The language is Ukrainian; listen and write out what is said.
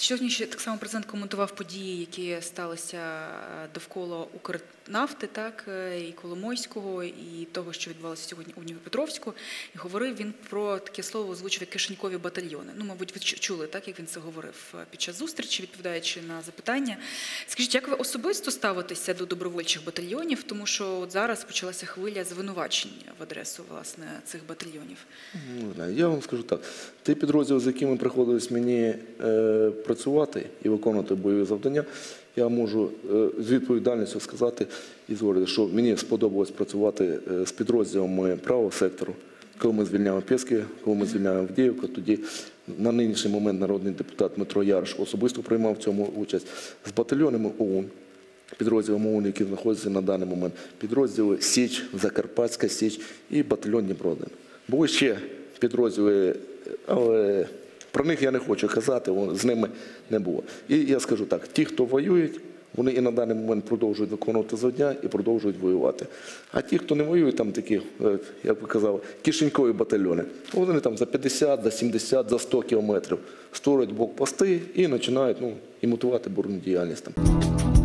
Сьогодні так само президент коментував події, які сталися е, довкола Укрнафти, так е, і Коломойського, і того, що відбувалося сьогодні у Дніпропетровську. І говорив він про таке слово озвучив кишенькові батальйони. Ну, мабуть, ви чули, так як він це говорив е, під час зустрічі, відповідаючи на запитання. Скажіть, як ви особисто ставитеся до добровольчих батальйонів? Тому що от зараз почалася хвиля звинувачень в адресу власне цих батальйонів. Ну, я вам скажу так. Ті підрозділи, з якими приходилось мені працювати і виконувати бойові завдання, я можу е, з відповідальністю сказати і зговорити, що мені сподобалось працювати е, з підрозділами правого сектору. Коли ми звільняємо Пєски, коли ми звільняємо Авдіївку, тоді на нинішній момент народний депутат Дмитро Яриш особисто приймав в цьому участь з батальйонами ОУН підрозділом ОУН, які знаходяться на даний момент, підрозділи Січ, Закарпатська Січ і батальйон Дніпро-1. Були ще підрозділи, але про них я не хочу казати, з ними не було. І я скажу так: ті, хто воюють, вони і на даний момент продовжують виконувати завдання і продовжують воювати. А ті, хто не воює, там такі, е, як ви казали, кишенькові батальйони. Вони там за 50, за 70, за 100 кілометрів створюють блокпости і починають ну, імітувати бурну діяльність там.